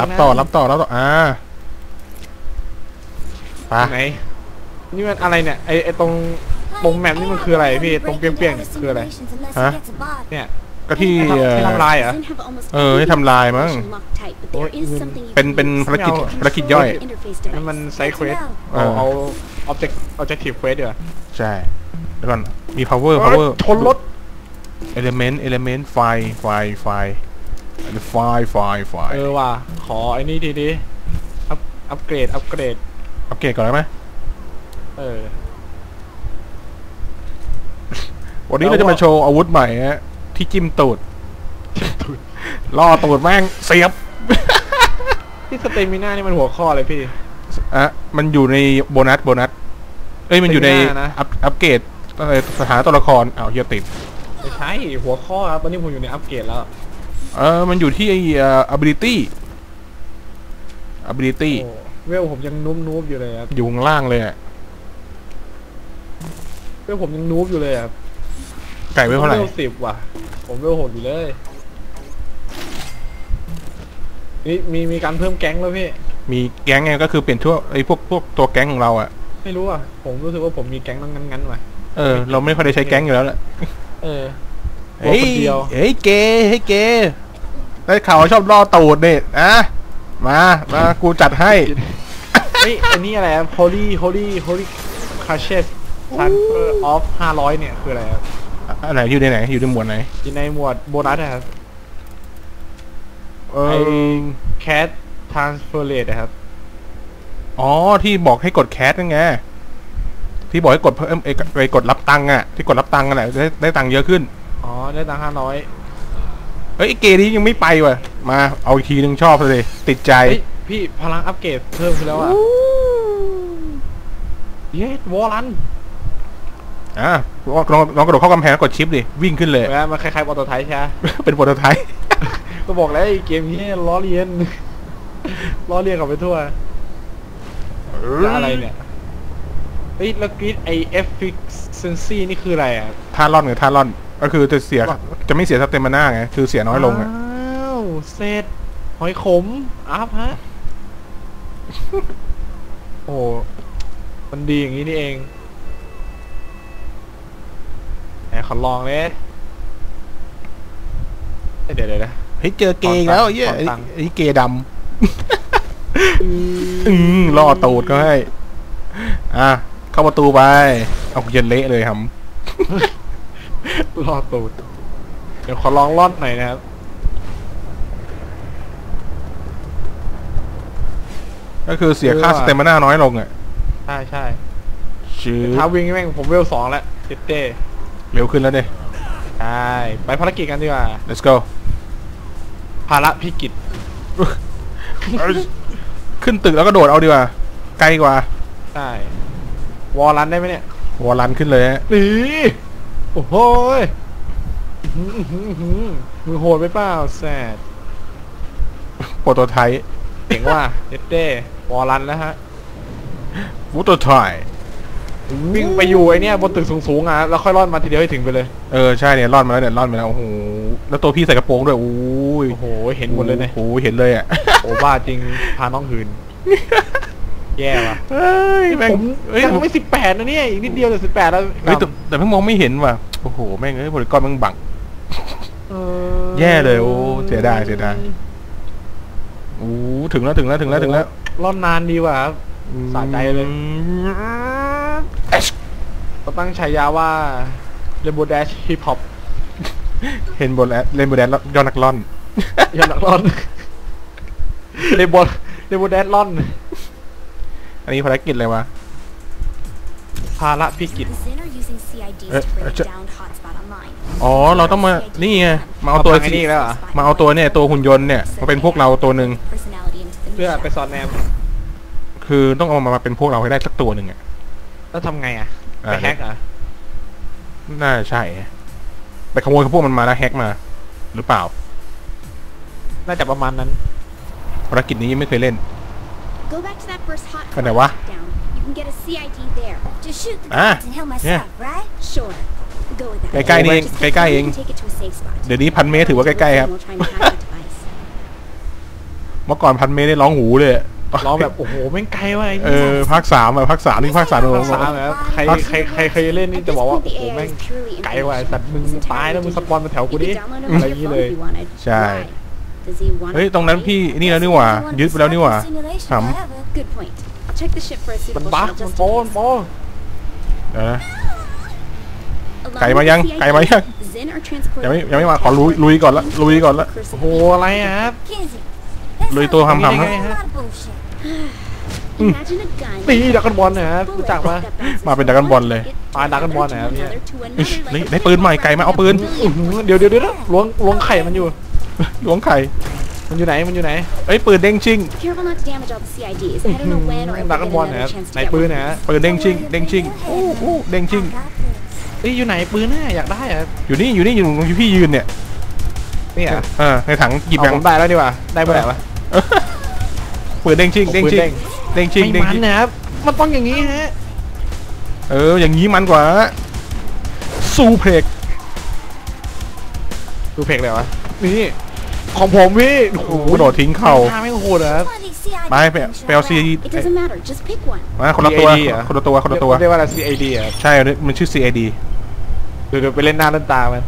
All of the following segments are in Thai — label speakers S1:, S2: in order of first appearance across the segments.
S1: รับต่อรับต่อรับต่ออ่าไป
S2: ไหนนี่มันอะไรเนี่ยไอไอตรงตรงแมปนี่มันคืออะไรพี่ตรงเปี้ยงๆเนี่ยคืออะไร
S1: ฮะ
S2: เนี่ย
S1: ก็ที่เอ่อ
S2: ให้ทำลายเหรอ
S1: เออให้ทำลายมั้ง
S2: โอ้ย
S1: เป็นเป็นภารกิจ
S2: ไม่เอา
S1: ภารกิจย่อย
S2: นั่นมันไซเควส
S1: เอ
S2: เอา
S1: อ
S2: เอา object objective quest เดี๋ยวา
S1: ใช่แล้วก่อนมี power power
S2: ชนรถ
S1: element element ไฟไฟไฟ ไฟไฟไฟ
S2: เออว่ะขอไอ้นี่ทีดิอัพอัปเกรดอัปเกรด
S1: อัปเกรดก่อนได้ไหม
S2: เออ
S1: วันนี้เราจะมาโชว์อาวุธใหม่ฮะที่จิ้มตูดล่อตูดแม่งเสียบ
S2: ที่สเตมิน่านี่มันหัวข้อเลยพี่
S1: อะมันอยู่ในโบนัสโบนัสเอ้ยมันอยู่ใน
S2: เป็นหน้านะ
S1: อัพอัปเกรดเอ่อสถานะตัวละครอ้าวเฮียติด
S2: ไม่ใช่หัวข้อครับตอนนี้ผมอยู่ในอัปเกรดแล้ว
S1: เออ มันอยู่ที่ไอ้เอ่อ ability ability
S2: โอ้เวลผมยังนุ่มนูบอยู่เลยครับ
S1: อยู่ข้างล่างเลยอะ
S2: เวลผมยังนูบอยู่เลยครับ
S1: ไก่ไว้เท่าไหร่
S2: เวลสิบว่ะ ผมเวลหกอยู่เลยนี่มีมีการเพิ่มแก๊งแล้วพี่
S1: มีแก๊งไงก็คือเปลี่ยนทั่วไอ้พวกพวกตัวแก๊งของเราอะ
S2: ไม่รู้อะ ผมรู้สึกว่าผมมีแก๊งนั้นงั้นๆว่ะ
S1: เออ เราไม่ค่อยได้ใช้แก๊งอยู่แล้วแหละ
S2: เออ
S1: เฮ้ย
S2: คนเดียว
S1: เฮ้ยเกย์เฮ้ยเกย์ได้ข่าวว่าชอบล่อตูดเนี่ยอะมามากูจัดให้
S2: เฮ้ยอันนี้อะไรครับ holy holy holy crushes transfer of 500เนี่ยคืออะไรครับ
S1: อันไหนอยู่ในไหน อยู่ในหมวดไหน
S2: อยู่ในหมวดโบนัสนะครับ
S1: เอ
S2: ไอ
S1: อ
S2: cat transfer rate นะครับ
S1: อ๋อ ที่บอกให้กดแคสนั่นไง ที่บอกให้กดเพิ่มเอ้ยไปกดรับตังค์อะที่กดรับตังค์กันแหละได้ได้ตังค์เยอะขึ้น
S2: อ๋อ ได้ตังค์500
S1: เอ้ยไอ้เกย์นี้ยังไม่ไปว่ะ มาเอาอีกทีนึงชอบเลยติดใจ
S2: เฮ้ยพี่พลังอัปเกรดเพิ่มขึ้นแล้วอะเย้วอลัน
S1: อะลองลองลองกระโดดเข้ากำแพงแล้วกดชิปดิวิ่งขึ้นเลย
S2: เห็นไหมมันคล้ายๆบอลตัวไทยใช่ไหม
S1: เป็นโปรโตไทป์
S2: ก็บอกแล้วไอ้เกมนี้ล้อเลียนล้อเลียนกับไปทั่วแล้วอะไรเนี่ยเฮ้ยแล้วกรีดไอ efficiency นี่คืออะไรอะ
S1: ท่าร่อนกับท่าร่อน ก็คือจะเสียจะไม่เสียสเตมมาน่าไงคือเสียน้อยลงอะ
S2: อ้าวเศษหอยขมอัพฮะโอ้มันดีอย่างนี้นี่เองไหนขอลองเลยเอ้ยเดี๋ยวเดี๋ยวนะ
S1: เฮ้ยเจอเกย์อีกแล้วไอ้เหี้ย
S2: ขอ
S1: ไอ้
S2: ตังค์
S1: ไอ้เกย์ดำอืมล่อตูดก็ให้ อะ เข้าประตูไป เอาเย็นเละเลยครับ
S2: รอตูดเดี๋ยวขอลองล่อนหน่อยนะครับ
S1: ก็คือเสียค่า
S2: เออ
S1: สเตมมาน่าน้อยลงอะ
S2: ใช่ใช่
S1: ชื่อ
S2: ท้าวิ่งแม่งผมเวลสองแล้วเจ็ดเต้
S1: เร็วขึ้นแล้วเด้
S2: ใช่ไปภารกิจกันดีกว่า
S1: let's go
S2: ภาระพิกิจ
S1: ขึ้นตึกแล้วก็โดดเอาดีกว่า ไกลกว่า
S2: ใช่ วอลลันได้ไหมเนี่ย ว
S1: อลลันขึ้นเลยฮะ
S2: นี่ โอ้โหยมือโหดไปเปล่าแซด
S1: โปรโตไทป์
S2: เจ๋งว่ะเจ็ดเต้วอลันแล้วฮะ
S1: วูโตไทป์
S2: วิ่งไปอยู่ไอเนี้ยบนตึกสูงๆอะแล้วค่อยรอดมาทีเดียวให้ถึงไปเลย
S1: เออใช่เนี่ยรอดมาแล้วเนี่ยรอดมาแล้วโอ้โหแล้วตัวพี่ใส่กระโปรงด้วยโอ้ย
S2: โอ้โหเห็นหมดเลยเนี่ย
S1: โอ้โหเห็นเลยอะ
S2: โอ้บ้าจริงพาน้องหืน แย่ว่ะ
S1: เฮ้ยแม่ง
S2: ผม
S1: เฮ้ย
S2: ยังไม่สิบแปดนะเนี่ยอีกนิดเดียวจะสิบแปดแล้ว
S1: เฮ้ยแต่แต่เพิ่งมองไม่เห็นว่ะโอ้โหแม่งเอ้ยโพลิกอนมันบัง
S2: เออ
S1: แย่เลยโอ้เสียดายเสียดายโอ้ถึงแล้วถึงแล้วถึงแล้วถึงแล้ว
S2: รอนนานดีว่ะครับสะใจเลย
S1: เอช
S2: ก็ตั้งฉายาว่าเรนโบว์แดชฮิปฮอป
S1: เห็นบนแล้วเล่นบนแดนยอดนักล่อน
S2: ยอดนักร่อนเรนโบว์เรนโบว์แดชล่อน
S1: อันนี้ภารกิจอะไรวะ
S2: ภาระพิกิจ
S1: เอ๊ะเอ๊ะจะอ๋อ เราต้องมา นี่ไง มาเอาตัว
S2: เอาพังไอ้นี่แล้วเหรอ
S1: มาเอาตัวเนี่ย ตัวหุ่นยนต์เนี่ย มาเป็นพวกเราตัวหนึ่ง
S2: เพื่อไปสอนแนม
S1: คือต้องเอามาเป็นพวกเราให้ได้สักตัวหนึ่งอะ
S2: แล้วทำไงอะ
S1: อ่า
S2: ไปแฮกเหรอะ
S1: น่าใช่ ไปขโมยพวกมันมาแล้วแฮกมา หรือเปล่า
S2: น่าจะประมาณนั้น
S1: ภารกิจนี้ยังไม่เคยเล่น
S3: Go back to that first hot
S1: Cái này quá.
S3: down. You can get a CID there. Just shoot the
S1: À,
S3: guards and heal
S1: yeah.
S3: myself, right? Sure. Go with that.
S1: ใกล้ๆนี่เอง
S3: Just
S1: ใก
S3: keep
S1: ล้ๆ
S3: going
S1: เอง
S3: and take it to a safe spot.
S1: เดี๋ยวนี้พันเมตรถือว่าใกล้ๆครับ
S3: We'll try and hack the device.
S1: เมื่อก่อนพันเมตรได้ร้องหูเลยอะ
S2: ร้องแบบโอ้โหแม่งไกลว่ะไอ้
S1: เอ
S2: เหี้ย
S1: อภาคสามอะภาคสามนี่ภาคสาม
S2: ภา
S1: ร้อ
S2: ค
S1: ง
S2: สามแบบใครใครใครใครเคยเล่นนี่จะบอกว่าโอ้โหแม่งไกลว่ะสัตว์มึงตายแล้วมึงสปอนมาแถวกูดิอะไรอย่างงี้เลย
S1: ใช่ เฮ้ย ตรงนั้นพี่นี่แล้วนี่หว่า ยึดไปแล้วนี่หว่าห
S3: Good point. I'll check the ship for a
S2: มัน
S3: suitable
S2: บั๊ก
S3: shuttle
S2: มัน
S3: just
S2: โป
S3: in
S2: มันโปำ
S1: เดี๋ยวนะ
S3: Along
S1: ไก่
S3: with
S1: มา
S3: the
S1: ยัง
S3: CID,
S1: ไก่มายัง
S3: Zen are transported
S1: ยังไม่ยังไม่มา ขอลุยลุยก่อนละ ลุยก่อนละ
S2: โอ้โห อะไรอะครับ
S1: ลุยตัวหำๆครับ
S3: Imagine a gun
S2: ตีดักกันบอลนะครับรู้จักปะ
S1: มาเป็นดักกันบอลเลย
S2: ปาดักกันบอลนะครับเนี่ย
S1: อิ๊ยนี่ได้ปืนใหม่ไก่มาเอาปืน
S2: อื้อหือเดี๋ยวเดี๋ยวเดี๋ยวล้วงล้วงไข่มันอยู่
S1: ล้วงไข่
S2: มันอยู่ไหน มันอยู่ไหน
S1: เอ้ย ปืนเด้งชิง
S3: Careful not to damage all the CIDs. I don't know when or if
S2: ดัก
S3: we'll
S2: กัน
S3: get
S2: บอล
S3: another
S2: นะครับ
S3: chance to
S2: ไหน
S3: get
S2: ปืน
S3: one.
S2: นะฮะ
S1: ปืนเด้งชิง เด้งชิงอู้อู้เด้งชิง
S2: เอ้ยอยู่ไหนปืนน่ะอยากได้อะ
S1: อยู่นี่ อยู่นี่ อยู่ตรงที่พี่ยืนเนี่ย
S2: เนี่ย
S1: เออในถังหยิบ
S2: เอา
S1: ยัง
S2: ผมได้แล้วดีกว่า ได้เมื่อไหร่วะ
S1: ปืนเด้งชิง เด้งชิง
S2: ปืน
S1: เด้งชิง
S2: ไม่
S1: เด้ง
S2: มัน
S1: ชิง
S2: นะครับ มันต้องอย่างนี้ฮะ
S1: เออ อย่างนี้มันกว่าซูเพล็ก
S2: ดูเพลงเลยวะ นี่ ของผมพี่โอ้โห
S1: โโดดทิ้งเข่า
S2: ท่าไม่งโหดเหรอครับ
S1: ไปไปไปเอาซี
S3: It doesn't matter. Just pick one.
S1: มาคนละตัว
S2: CAD เหรอ
S1: คนละตัวคนละตัว
S2: เรียกว่าอะไร CAD อะ
S1: ใช่มันชื่อ CAD
S2: เดี๋ยวเดี๋ยวไปเล่นหน้าเล่นตามัน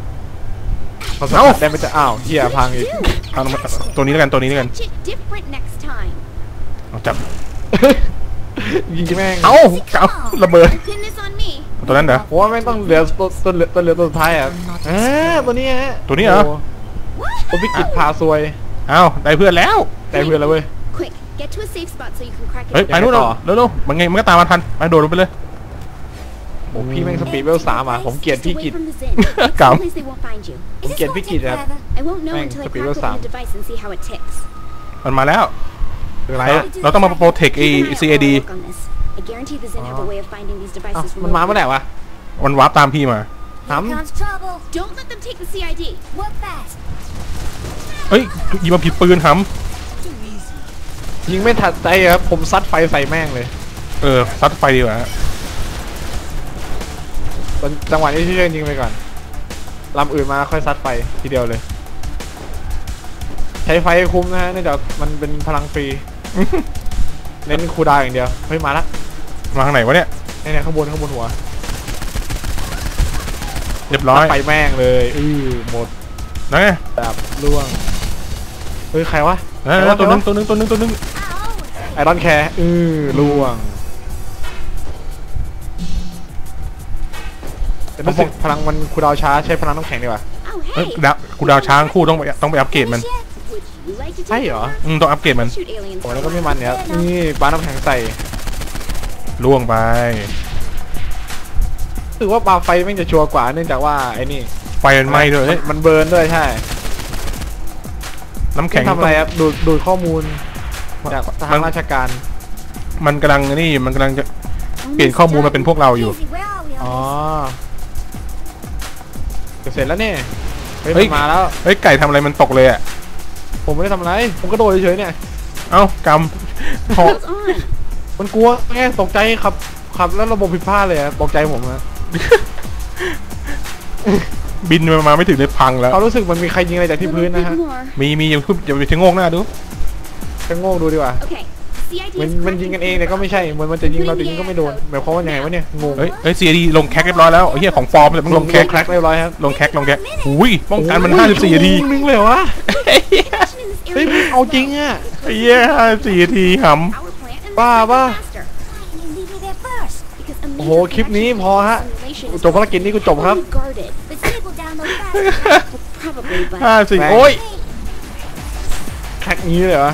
S2: เขาสัม
S1: เอ้า
S2: ผัสได้ไหมจะอ้าวเฮียพังอีก
S1: เอาตัวนี้แล้วกันตัวนี้แล้วกัน
S3: Catch it different next time.
S1: เอาจับ
S2: ยิงแม่ง
S1: เอ้าจับระเบิด
S3: Pin this on me.
S1: ตัวนั้นเหรอ
S2: ผมว่าแม่งต้องเหลือตัวตัวเหลือตัวเหลือตัวสุดท้ายอะอ่าตัวนี้ฮะ
S1: ตัวนี้เหรอ
S2: โผมพิกิตพาซวย
S1: เอ้าได้เพื่อนแล้ว
S2: ได้เพื่อนแล้วเว้ย
S3: Quick, get to a safe spot so you can crack it.
S1: เฮ้ย
S3: open.
S1: ไปนู่น
S2: ยังไงต่อ
S1: เร็วเร็วๆมันไงมันก็ตามมาทันไปโดดลงไปเลย
S2: โอ้พี่แม่งสปีดเวลสามอะ ผมเกลียด
S3: Just
S2: พี่
S3: away
S2: กิต
S3: from the Zen. It's
S1: Cảm.
S3: someplace they won't find you.
S2: ผมเกลียดพี่กิตครับ
S3: I won't know
S2: Mang,
S3: until I
S2: sa
S3: crack
S2: Pilo
S3: open
S2: Sam.
S3: the device and see how it ticks.
S1: มันมาแล้ว
S2: คืออะไร
S1: เรา
S2: อะ
S1: เราต้องมาโปรเทคไอ้
S3: Keep an eye out while I
S1: CAD
S3: work on this. I guarantee the Zen have a way of finding these
S2: อ้าว
S3: devices
S2: มันมาเมื่อไหร่วะ
S1: มันวาร์ปตามพี่มา
S2: ถาม
S3: Don't let them take the CID.
S4: Work fast.
S1: เฮ้ยยิงมาผิดปืนห
S2: ยิงไม่ทันใจครับผมซัดไฟใส่แม่งเลยำ
S1: เออซัดไฟดีกว่า
S2: ตอนจังหวะนี้ที่เชิญยิงไปก่อนลำอื่นมาค่อยซัดไฟทีเดียวเลย ใช้ไฟให้คุ้มนะฮะเนื่องจากมันเป็นพลังฟรีเน้นคูลดาวน์อย่างเดียวเฮ้ยมาละ
S1: มาทางไหนวะเนี่ย
S2: เนี่ยๆข้างบนข้างบนหัว
S1: เรียบร้อย
S2: ซัดไฟแม่งเลย อือหมด
S1: นั่นไง
S2: แบบล่วงเฮ้ยใครวะ
S1: นั่นๆตัวหนึงตัวหนึงตัวหนึงตัวหนึง
S2: ไอรอนแคร์อือล่วงแต่รู้สึกพลังมันคูลดาวน์ช้าใช้พลังน้ำแข็งดีกว่า
S3: Oh,
S1: เฮ้ย
S3: hey.
S1: ดาวกูดาวช้างคู่ต้องไปต้องไปอัปเกรดมัน
S3: Would you like to take
S2: ใช่เหรอ
S1: อืมต้องอัปเกรดมัน
S3: Shoot aliens.
S2: โอ้แล้วก็ไม่มันเนี่ยนี่ปลาน้ำแข็งใส่
S1: ล่วงไป
S2: รู้สึกว่าปลาไฟแม่งจะชัวร์กว่าเนื่องจากว่าไอ้นี่
S1: ไฟมันไหม้ด้วยเฮ้ย
S2: มันเบิร์นด้วยใช่
S1: น้ำแข็ง
S2: ทำอะไรครับดูดดูดข้อมูลจากทางราชการ
S1: มันกำลังนี่มันกำลังจะเปลี่ยนข้อมูลมาเป็นพวกเราอยู่
S4: Easy, where are we
S2: อ๋อ
S4: on
S2: จะเสร็จแล้วเนี่ยเฮ้ย
S1: เฮ้
S2: มั
S1: ย
S2: นมาแล้ว
S1: เฮ้ยไก่ทำอะไรมันตกเลยอะ
S2: ผมไม่ได้ทำอะไร ผมก็โดดเฉยๆเนี่ย
S1: เอ้ากำพอ
S3: What's on?
S2: มันกลัวไงตกใจขับขับแล้วระบบผิดพลาดเลยอะตกใจผมนะ
S1: บินมาไม่ถึงเลยพังแล้ว
S2: เขารู้สึกมันมีใครยิงอะไรจากที่
S3: A
S2: พื้น
S3: little
S2: นะ
S3: bit
S2: ฮะ
S3: more.
S1: มีมีอย่าเพิ่งอย่าไปถึงโงกหน้าดู
S2: จะโง่ดูดีกว่า
S3: Okay. CID
S2: มัน
S3: is
S2: มันยิงกันเองแต่ก็ไม่ใช่เหมือนมันจะยิงเราแต่ยิงก็ไม่โดนหมายความว่ายังไงวะเนี่ยงง
S1: เฮ้ยเฮ้ยซีดีลงแคคเรียบร้อยแล้วไอ้เฮียของฟอร์มเลยมัน
S2: ล
S1: ล
S2: ง
S1: ง
S2: แค
S1: แค
S2: ก
S1: ค
S2: แครกเรียบร้อยครับ
S1: ลงแคคลงแคคหุยป้องกันมัน
S2: โอ้ย
S1: 54นาที
S2: ชั่วโมงนึงเลยวะ
S3: Action in this
S2: เฮ้ย
S3: area
S2: เอาจริงอะ
S1: ไอ้เหี้ย54นาทีห
S3: power plant and
S2: Ba,
S3: then
S2: ba.
S3: faster.
S4: Why didn't you leave me there first?
S3: Because a
S2: โอ้โห
S3: major
S2: คลิปนี้
S3: connection
S2: พอฮะ
S3: simulation is
S2: จบภารกิจนี้กูจบครับ
S1: ห้าสี่
S2: แม่ง
S1: โอ้ย
S2: แคกนี้เลยเหรอ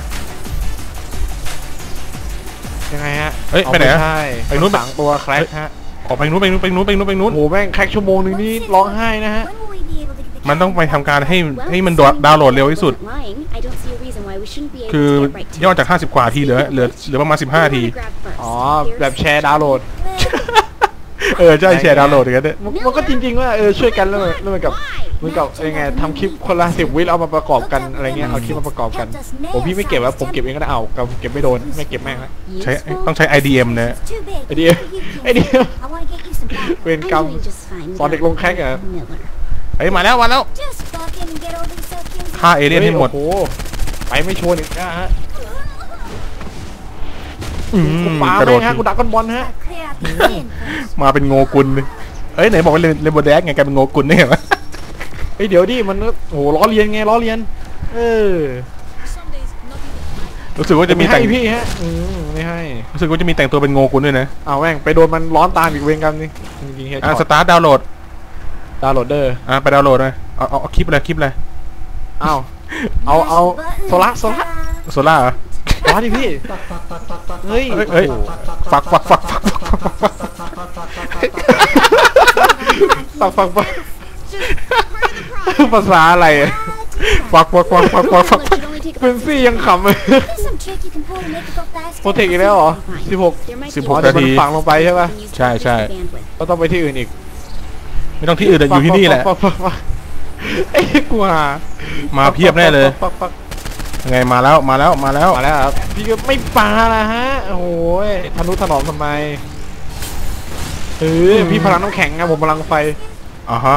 S2: ยังไงฮะ
S1: เฮ้ย
S2: อา
S1: ไปไหนอะ
S2: ใช่
S1: ไปนู้น
S2: ฝังตัวแคกฮะ
S1: ออกไปนู้นไปนู้นไปนู้นไปนู้นไปนู้น
S2: โอ้โหแม่งแคกชั่วโมงนึงนี่ร้องไห้นะฮะ
S4: When will we be able to get the
S1: มันต้องไปทำการให้
S3: well,
S1: ให้มัน
S3: seeing
S1: ดาวน์โหลด
S3: that
S1: เร็วที่สุด
S3: wasn't lying, I don't see a reason why we shouldn't be able
S1: คือ
S3: to get right to
S1: ย่อ
S3: it.
S1: จาก 50 กว่าทีเหลือเหลือเหลือประมาณ 15นาที
S3: What do you wanna grab first?
S2: อ๋อ
S3: Here's
S2: แบบแชร์ดาวน์โหลด
S1: เออใช่แชร์ดาวน์โหลดอย่างเงี้ยเนี่ย
S2: มันมันก็จริง ๆ ว่าเออช่วยกันแล้วแล้วเหมือนกับ
S3: Why?
S2: เหมือนกับยังไงทำคลิปคนละสิบวิแล้วเอามาประกอบกันอะไรเงี้ยเอาคลิปมาประกอบกันโอ้พี่ไม่เก็บแล้วผมเก็บเองก็ได้เอากับเก็บไม่โดนไม่เก็บแม่งละ
S1: ใช้
S3: Useful?
S1: ต้องใช้ IDM นะ
S4: It's too big.
S2: ไอเดียไอเดีย
S4: I want to get you some back.
S2: เวร
S3: I'm
S2: กรรม
S3: doing just fine
S2: สอนเด็กลงแคกเหรอ
S3: without Miller.
S1: เฮ้ยมาแล้วมาแล้ว
S4: Just fucking get over yourself, Kinsey.
S1: ฆ่าเอเลี่ยนให้หมด
S2: โอ้โหไปไม่ชวนอีกนะฮะ
S1: อืม
S2: กูปาก
S1: ระโด
S2: แม่
S1: ด
S2: งฮะกูดักก้อนบอลฮะ
S4: Gotta clear out the sin first.
S1: มาเป็นโงกุลเลยเอ้ยไหนบอกว่าเลนโบแดกไงกลายเป็นโงกุลได้ไงวะ
S2: เฮ้ยเดี๋ยวดิมันก็โอ้โหล้อเลียนไงล้อเลียน เออ
S1: รู้สึกว่าจะมี
S2: ไให้
S1: แต่ง
S2: พี่ฮะอืมไม่ให้
S1: รู้สึกว่าจะมีแต่งตัวเป็นโงกุลด้วยนะ
S2: เอาแม่งไปโดนมันร้อนตามอีกเวรกรรมนี่จริงๆเฮด
S1: อะ
S2: ช็
S1: ส
S2: อต
S1: ตาร์ทดาวน์โหลด
S2: ดาวน์โหลดเดอร์
S1: อะไปดาวน์โหลดเลยเอาเอาเอาคลิปอะไรคลิปอะไร
S2: อ้าวเอาเอาโซล่าโซล่า
S1: โซล่าเหรอ
S2: มาดิพี่ เฮ้ย
S1: เฮ้ย
S2: ฝัก
S1: ฝักฝักฝักฝักฝักฝักฝัก
S2: ฝักฝักฝักภาษาอะไร
S1: ฝักฝักฝักฝักฝักฝัก
S2: เป็นซี่ยังขำเลยโปรเทคอีกแล้วเหรอสิบหก
S1: สิบหก
S2: นา
S1: ที
S2: ฝังลงไปใช่ป่ะ
S1: ใช่ใช่
S2: ก็ต้องไปที่อื่นอีก
S1: ไม่ต้องที่อื่นแต่อยู่ที่นี่แหละ
S2: ไอ้กว่า
S1: มาเพียบแน่เลย ยังไงมาแล้วมาแล้วมาแล้ว
S2: มาแล้วครับพี่ก็ไม่ปาละฮะโอ้โหทนุถนอมทำไมเออพี่พลังน้ำแข็งไงผมพลังไฟ
S1: อ่าฮะ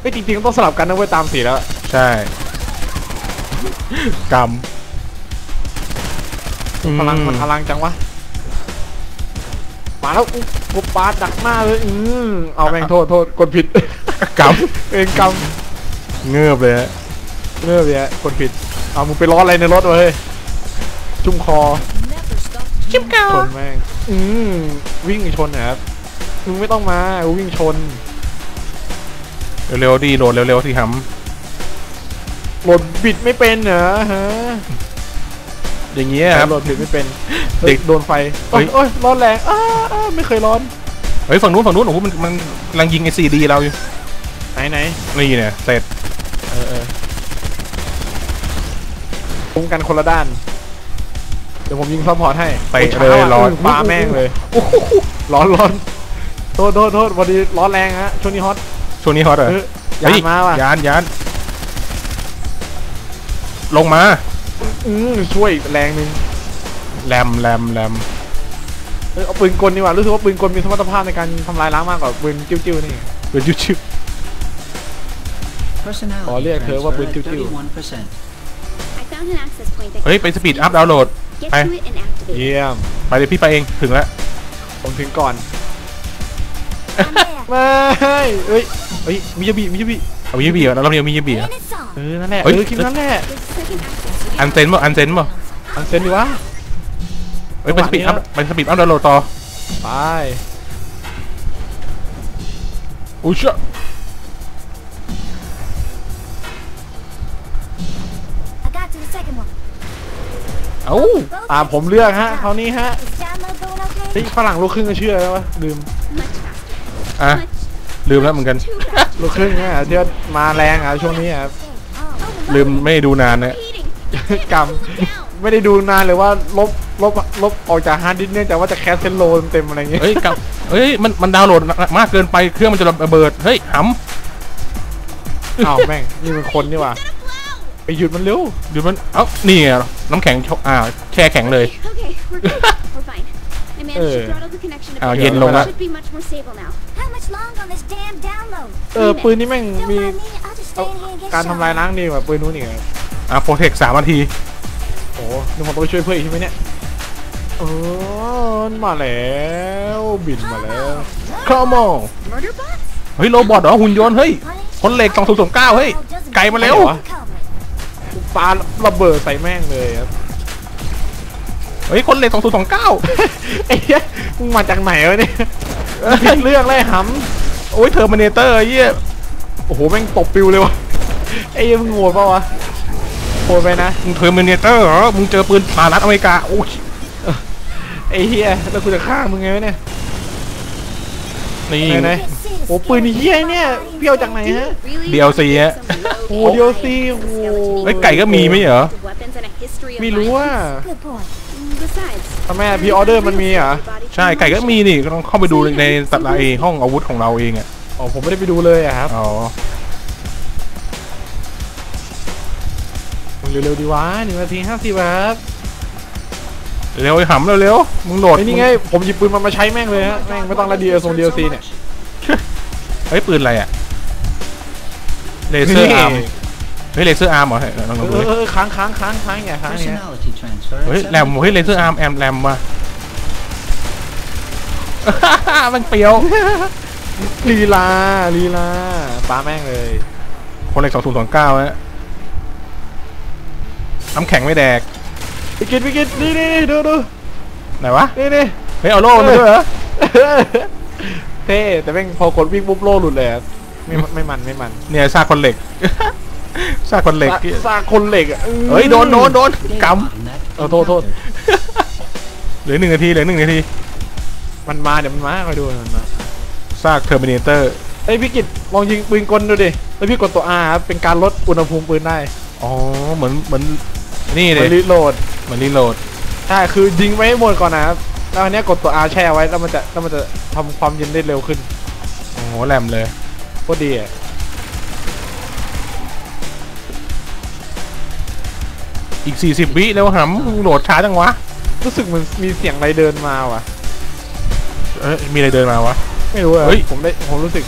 S2: เฮ้ยจริงๆต้องสลับกันนะเว้ยตามสีแล้ว
S1: ใช่กรรม
S2: พลังมันพลังจังวะมาแล้วอุ๊บกูปาดดักหน้าเลยอือเอาแม่งโทษโทษกดผิด
S1: กรรม
S2: เองกรรม
S1: เงือบเลยฮะ
S2: เนื่อเบียกดผิด เอามึงไปล้ออะไรในรถวะเฮ้ยจุ่มคอ
S1: ชิมเกา
S2: ชนแม่งอืมวิ่งชนนะครับมึงไม่ต้องมากูวิ่งชน
S1: เร็วๆดีโหลดเร็วๆสิฮัม
S2: โหลดบิดไม่เป็นเหรอฮะ
S1: อย่างเงี้ยครับ
S2: โหลดบิดไม่เป็น
S1: เด็
S2: เด็
S1: ก
S2: กโดนไฟ
S1: เฮ้
S2: โอ้
S1: ย
S2: ยโอ้ยร้อนแรงอ้าอ้าไม่เคยร้อน
S1: เฮ้ยฝั่งนู้นฝั่งนู้นโอ้โหมันมันกำลังยิงไอซีดีเราอยู่
S2: ไหนไหน
S1: นี่เนี่ยเสร็จ
S2: เออเออ คุ้มกันคนละด้าน เดี๋ยวผมยิงซัพพอร์ตให้
S1: เตะ
S2: โช้า
S1: เลย
S2: อะ
S1: ร้อน
S2: ปาแม่งเลยร้อนร้อนโทษโทษโทษวันนี้ร้อนแรงฮะช่วงนี้ฮอต
S1: ช่วงนี้ฮอตเหรอ
S2: เออยานมาว่ะ
S1: ยานยานลงมา
S2: อืมช่วยอีกแรงหนึ่ง
S1: แรมแรมแรม
S2: เออเอาปืนกลดีกว่ารู้สึกว่าปืนกลมีสมรรถภาพในการทำลายล้างมากกว่าปืนจิ้วๆนี่
S1: เป็นยูชิ
S5: Personality
S2: ขอเรียกเธอว่าปืน
S5: transfer
S2: จิ้ว
S5: at
S1: เฮ้ย ไปสปีดอัพดาวน์โหลด
S3: Get
S1: ไป
S3: to it and activate.
S2: เยี่ยม
S1: ไปเดี๋ยวพี่ไปเอง ถึงแล้ว
S2: ผมถึงก่อน
S4: I'm there.
S2: ไม่เอ้ย เฮ้ย มิยาบิ มิยาบิ
S1: เอามีบีอะเราเรียกมีบีอะ
S4: And it's on.
S2: เออ นั่นแหละ
S1: เฮ้
S2: เอยอคลิปนั้นแหละ
S3: There's a second access.
S1: อันเซนป่ะอันเซนป่ะ
S2: อันเซนดีวะ
S1: เฮ้ย ไปสปีดอัพ ไปสปีดอัพดาวน์โหลดต่อ
S2: ไป
S1: อุ้ยเชี่ย เอ้า
S2: ตามผมเลือกฮะคราวนี้ฮะ
S4: Is download going okay?
S2: เฮ้ยฝรั่งลูกครึ่งก็เชื่อแล้ววะลืม
S3: Much faster.
S1: อะ
S3: Much
S1: ลืมแล้วเหมือนกัน
S3: too fast.
S2: ลูกครึ่งฮะที่ว่ามาแรงอะช่วงนี้ครับ
S4: Oh,
S1: ลืมไม่ดูนานนะ
S3: Repeating.
S2: กรรม
S3: Down.
S2: ไม่ได้ดูนานเลยว่าลบลบลบออกจากฮาร์ดดิสก์เนื่องจากว่าจะแคสเซนโลเต็มๆอะไรเงี้ย
S1: เฮ้ยกับเฮ้ยมันมันดาวน์โหลดมากเกินไปเครื่องมันจะระเบิดเฮ้ยห
S2: อ้าวแม่งนี่มันคนนี่หว่า ไปหยุดมันเร็วำ
S1: เดี๋ยวมัน เอ้า นี่ไงน้ำแข็งชกอ่าแช่แข็งเลย
S3: Okay, we're good. we're fine. I managed
S2: Eh.
S3: to throttle the connection. a
S1: อ้าว
S3: bit.
S1: เย็นลงละ
S3: Should be much more stable now.
S4: how much longer on this damn download?
S2: เออ ปืนนี่แม่ง
S4: Don't
S2: มี
S4: mind me. I'll just stay in here and get
S2: การทำลาย
S4: shot.
S2: ล้างดีกว่าปืนนู้นอีกอะ
S1: อะโปรเทคสามนาที
S2: โอ้โหนี่ผมต้องไปช่วยเพื่อนอีกใช่ไหมเนี่ยเออมาแล้วบินมาแล้ว
S1: come on
S3: Murder bots?
S1: เฮ้ยโรบอทเหรอหุ่นยนต์เฮ้ย
S4: Honey,
S1: คนเหล็กสองศูนย์สองเก้าเฮ้ย
S4: how doesn't
S1: ไกลมาเร็ว
S2: วะ
S4: cover?
S2: ปาระเบิดใส่แม่งเลยครับ
S1: เฮ้ยคนเหล็กสองศูนย์สองเก้า
S2: ไอ้เหี้ยมึงมาจากไหนวะเนี่ยผิดเรื่องเลยห
S1: โอ้ยเทอร์มินเตอร์ไอ้เหี้ยำ
S2: โอ้โหแม่งตบปิวเลยวะไอ้เหี้ยมึงโหดเปล่าวะโหดไปนะ
S1: มึงเทอร์มินเตอร์เหรอมึงเจอปืนสหรัฐอเมริกาโอ้ย
S2: ไอ้เหี้ยแล้วกูจะฆ่ามึงไงวะเนี่ย
S1: นี่
S2: ไหนไหน โอ้ปืนเหี้ยเนี่ยเปรี้ยวจากไหนฮะ
S3: Really?
S1: DLC
S3: Some
S1: ฮะ
S3: low
S2: โอ้
S3: AI
S2: DLC
S3: skeleton
S2: โอ้โห
S1: เฮ้ยไก่ก็มีไม่เหรอ
S3: weapons and a history of
S2: ไม่รู้ว่า
S3: violence.
S4: Good point.
S3: Besides,
S2: ทำไมพี่ออเดอร์มันมีเหรอะ
S1: ใช่ไก่ก็มีนี่ก็ต้องเข้าไปดูในตารางห้องอาวุธของเราเองอะ
S2: อ๋อผมไม่ได้ไปดูเลยอะครับ
S1: อ๋อ
S2: มึงเร็วๆดีวะหนึ่งนาทีห้าสิบครับ
S1: เร็วไอ้หำเร็วๆมึงโหลด
S2: ไอ้นี่ไงผมหยิบปืนมันมาใช้แม่งเลยฮะแม่งไม่ต้องระดีเอทรงดีเอซีเนี่ย
S1: เฮ้ย ปืนอะไรอะ เลเซอร์อาร์ม เฮ้ย เลเซอร์อาร์มเหรอเฮ้ยลอง
S2: เอ
S1: ดู
S2: อ
S1: ดิ
S2: เออค้างค้างค้างค้างอย่าค้างเนี่ย
S5: Personality transfer
S1: เฮ้ยแหลมเฮ้ย เลเซอร์อาร์มแอมแหลมว่ะมันเปรียว
S2: ลีลาลีลาปาแม่งเลย
S1: คนเล็กสองศูนย์สองเก้าฮะน้ำแข็งไม่แดก
S2: พี่กินพี่กินนี่นี่นี่ดูดู
S1: ไหนวะ
S2: นี่นี่
S1: เฮ้ยเอาโล่มาด้วยเหรอ
S2: เท่แต่แม่งพอกดวิ่งปุ๊บโล่หลุดเลยอะไม่ไม่มันไม่มัน
S1: เนี่ยซากคนเหล็ก ซากคนเหล็ก
S2: ซากซากคนเหล็กอะ
S1: เฮ้ยโดนโดนโดนก
S2: เออโทษโทษำ
S1: เหลือหนึ่งนาทีเหลือหนึ่งนาที
S2: มันมาเดี๋ยวมันมาคอยดูมันมา
S1: ซากเทอร์มินเตอร์
S2: เอ้ยพี่กิตลองยิงปืนกลดูดิแล้วพี่กดตัว R ครับเป็นการลดอุณหภูมิปืนได้
S1: อ๋อเหมือนเหมือนนี่เล
S2: มั
S1: ย
S2: นรีโหลด
S1: เหมือนรีโหลด
S2: ใช่คือยิงไว้ให้หมดก่อนนะครับ แล้วอันเนี้ยกดตัว R แช่ไว้แล้วมันจะแล้วมันจะทำความเย็นได้เร็วขึ้น
S1: โอ้โหแหลมเลย
S2: โคตรดีอะ
S1: อีก 40 วิแล้วหำมึงโหลดช้าจังวะ
S2: รู้สึกมันมีเสียงอะไรเดินมาว่ะ
S1: เอ้ยมีอะไรเดินมาวะ
S2: ไม่รู้อะ
S1: เฮ้ย
S2: ผมได้ผมรู้สึก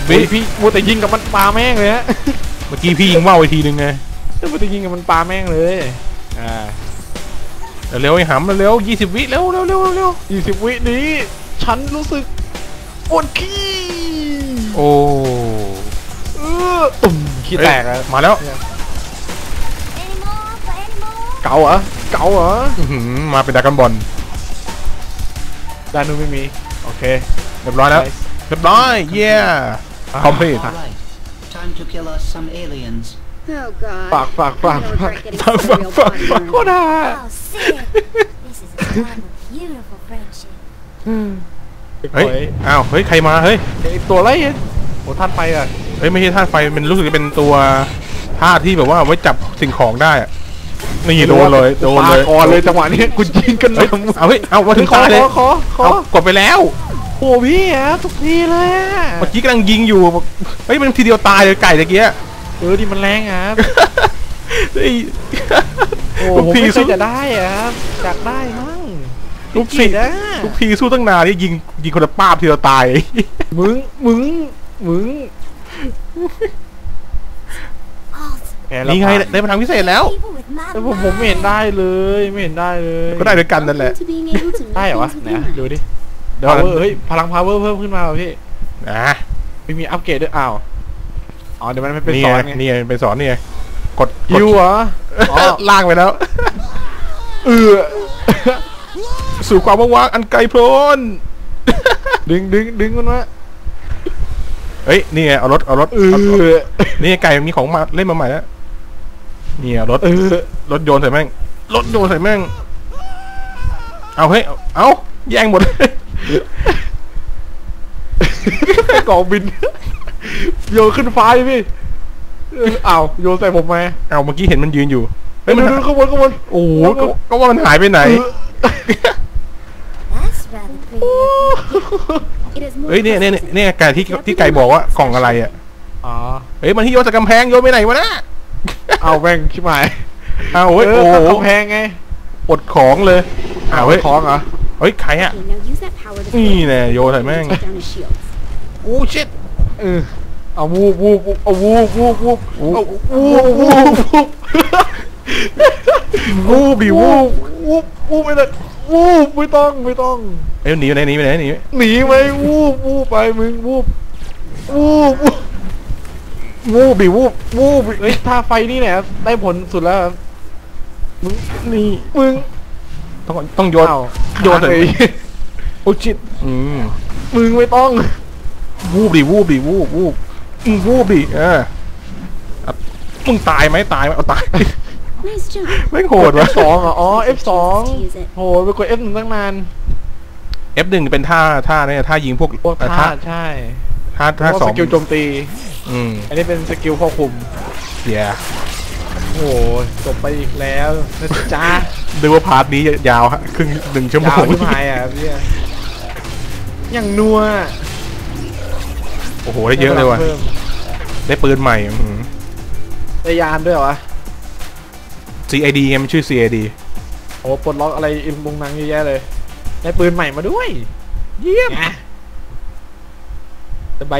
S1: 30
S2: วิ
S1: วิ
S2: พี่มัวแต่ยิงกับมันปลาแม่งเลยฮะ
S1: เมื่อกี้พี่ยิงว่าวไปทีนึงไง
S2: มัวแต่ยิงกับมันปลาแม่งเลย อ่า
S1: เร็วๆไอ้หำเร็วๆ20วิเร็วเร็วเร็วเร็ว
S2: ยี่สิบวินี้ ฉันรู้สึกปวดขี้
S1: โอ้
S2: เออตุ่มขี้แตกอะ
S1: เอ้ยมาแล้ว
S4: Any more? For any more?
S2: เก่าเหรอเก่าเหรอ
S1: อื้อหือมาเป็นดรากอนบอล
S2: ด้านนู้นไม่มี โอเค
S1: เรียบร้อยแล้วเรียบร้อยเย้คอมพลีท
S5: All right. Time to kill us some aliens.
S3: Oh god.
S2: ฝากฝากฝาก
S3: I'm gonna
S2: ฝาก
S3: regret getting
S2: ฝาก
S3: some
S2: ฝาก
S3: real
S2: ฝาก
S3: body
S2: ฝาก
S3: burn.
S2: โคตรฮา
S4: Oh, sick. this is a time of beautiful friendship.
S1: เฮ้ยอ้าวเฮ้ยใครมาเฮ้ย
S2: ไอ้ตัวอะไรเนี่ยโอ้ท่านไปอะ
S1: เฮ้ยไม่ใช่ธาตุไฟมันรู้สึกจะเป็นตัวธาตุที่แบบว่าเอาไว้จับสิ่งของได้อะนี่โดนเลยโดนเลย
S2: ปาก่อนเลยจังหวะนี้กูยิงกัน
S1: เฮ้ยเอาเฮ้ยเอามาถึง
S2: ขอ
S1: ตายเลย
S2: ขอขอขอ
S1: เอากดไปแล้ว
S2: โอ้พี่ฮะทุกทีเลยอะ
S1: เมื่อกี้กำลังยิงอยู่บอกเฮ้ยมันทีเดียวตายเลยไก่ตะเกีย
S2: เออดิมันแรงอะ
S1: เฮ้ย
S2: โอ้
S1: ลูก
S2: ผม
S1: พี่
S2: ไม่เค
S1: สู้
S2: ยจะได้อะครับอยากได้มั่ง
S1: ลูก
S2: พี่
S1: พี่
S2: กิตอะ
S1: ลูกพี่สู้ตั้งนานนี่ยิงยิงคนละป้าบทีเดียวตาย
S2: มึง มึง มึง
S4: Oh,
S2: แพ้แล้ว
S1: นี่ไง
S2: ผ่าน
S1: ได้มาทางพิเศษแล้ว
S4: people with my
S2: แต่ผมผมไม่เห็นได้เลยไม่เห็นได้เลย
S1: ก็ได้ด้วยกันนั่นแหละ
S3: Welcome to being able to
S2: ได้เหรอ
S3: make
S2: วะ
S3: things
S2: ไหน
S3: with
S2: อะ
S3: your
S2: ดู
S3: mind.
S2: ดิเดี๋ยว
S1: เอา
S2: เฮ้ยพลังพาวเวอร์เพิ่มขึ้นมาว่ะพี่
S1: อะ
S2: ไม่มีอัปเกรดด้วยอ้าว อ๋อเดี๋ยวมันไม่เป็น
S1: นี่
S2: สอ
S1: ไง
S2: นไง
S1: นี่ไงไปสอนนี่ไงกดกด
S2: ยูเหรออ๋อ
S1: ล่างไปแล้ว
S2: เออ
S1: สู่ความว่างๆอันไกลโพ้น
S2: ดึงดึงดึงมันมา
S1: เฮ้ยนี่ไงเอารถเอารถ
S2: เอ
S1: เอารถ
S2: อ
S1: นี่ไงไก่มีของมาเล่นมาใหม่แล้วนี่เอารถ
S2: เออ
S1: รถโยนใส่แม่งรถโยนใส่แม่ง เอาเฮ้ยเอาเอาแย่งหมด
S2: กองบิน โยนขึ้นฟ้าเลยพี่เอออ้าวโยนใส่ผมไหม
S1: เอาเมื่อกี้เห็นมันยืนอยู่
S2: เฮ้ย
S1: เฮ้ย
S2: ดู
S1: มัน
S2: ดูข้างบนข้างบน
S1: โอ้โหก็ก็ว่ามันหายไปไหน
S4: That's rather pretty. looking.
S3: It is more
S1: เฮ้ยเนี่ยเนี่ย
S3: precise.
S1: เนี่ยไก่ที่ที่ไก่บอกว่ากล่องอะไรอะ
S2: อ๋อ
S1: เฮ้ยมันที่โยนจากกำแพงโยนไปไหนวะนะ
S2: เอาแม่งชิบหาย
S1: เอาเฮ้ย
S2: เอ
S1: โอ้
S2: อ
S1: โห
S2: กำแพงไง
S1: อดของเลยเอาเฮ้ย
S2: ของเหรอ
S1: เฮ้ยใครอะ
S3: Okay, now use that power to
S1: นี่แน่โยนใส่แม่ง
S3: take down his shields.
S1: โอ้ชิต
S2: เออเอาวูบวูบวูบเอาวูบวูบวูบ
S1: วูบ
S2: เอาวูบวูบวูบ
S1: วูบดิวูบ
S2: วูบวูบไม่ได้วูบไม่ต้องไม่ต้อง
S1: เอ้ยหนีไปไหนหนีไปไหนหนี
S2: หนีไหมวูบวูบไปมึงวูบวูบวูบ
S1: วูบดิวูบวูบ
S2: เฮ้ยท่าไฟนี่แหละได้ผลสุดแล้วครับ
S1: นี่
S2: มึง
S1: ต้องต้องโยน
S2: อ้าว
S1: โยนใส่
S2: เลย
S1: โอ้ชิตอืม
S2: มึงไม่ต้อง
S1: วูบดิวูบดิวูบวูบอืมวูบดิเอออะมึงตายไหมตายไหมเอาตาย
S3: Nice job.
S1: แม่งโหดวะ
S2: F2 อะอ๋อ F2
S3: Use it.
S2: โหไปกด F1 ตั้งนาน
S1: F1 เป็นท่าท่าเนี่ยท่ายิงพวก
S2: พวก
S1: เอ่อ
S2: ท่าใช่
S1: ท่า
S2: พ
S1: ท่าว
S2: ก
S1: สอ
S2: ส
S1: ง
S2: กิลโจมตี
S1: อืม
S2: อันนี้เป็นสกิลควบคุม
S1: เสีย
S2: โอ้โหจบไปอีกแล้วนะจ๊ะ
S1: ดูว่าพาร์ทนี้ยาวฮะครึ่งหนึ่งชั่วโม
S2: ยางวที่หายอะพี่อย่างนัว
S1: โอ้โหได้เยอะเลยว่ะได้ปืนใหม่
S2: ได้ยานด้วยเหวะ
S1: CID ไงมันชื่อ CID
S2: โอ้ปลดล็อกอะไรอิมบงนังเยอะแยะเลย ได้ปืนใหม่มาด้วย เยี่ยมสบาย